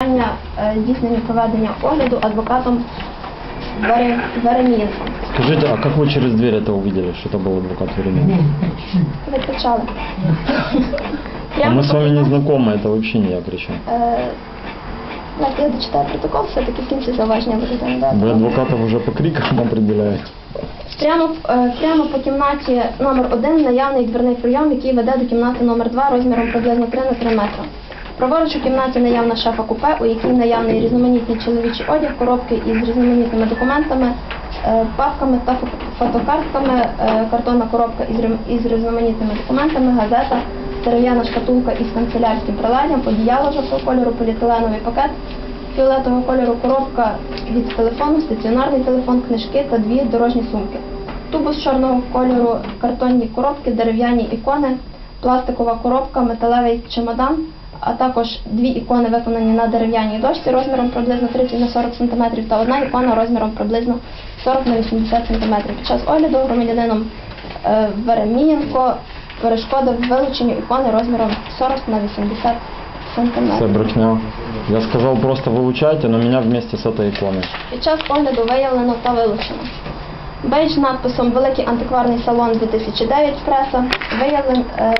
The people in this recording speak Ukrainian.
питання е, здійснення проведення огляду адвокатом Вере- Веремієнком. Скажите, а как вы через дверь это увидели, что это был адвокат Веремеев? Ви почали. А мы с вами не покидаю. знакомы, это вообще не я причем. Е, Знаєте, я дочитаю протокол, все-таки в кінці зауваження будете надати. Вы адвокатов уже по крикам определяете. Прямо, е, прямо по кімнаті номер 1 наявний дверний прийом, який веде до кімнати номер 2 розміром приблизно 3 на 3 метри. Праворуч у кімнаті наявна шафа купе, у якій наявний різноманітний чоловічий одяг, коробки із різноманітними документами, е, папками та фотокартками, е, картонна коробка із із різноманітними документами, газета, дерев'яна шкатулка із канцелярським приладдям, одіяло жовтого кольору, поліетиленовий пакет, фіолетового кольору коробка від телефону, стаціонарний телефон, книжки та дві дорожні сумки. Тубус чорного кольору, картонні коробки, дерев'яні ікони, пластикова коробка, металевий чемодан, а також дві ікони виконані на дерев'яній дошці розміром приблизно 30 на 40 см та одна ікона розміром приблизно 40 на 80 см. Під час огляду громадянином е, Веремієнко перешкодив вилученню ікони розміром 40 на 80 см. Все, брехня. Я сказал просто вылучайте, но меня вместе с этой иконой. Під час огляду виявлено та вилучено. Бейдж надписом Великий антикварний салон 2009 преса виявлен, е,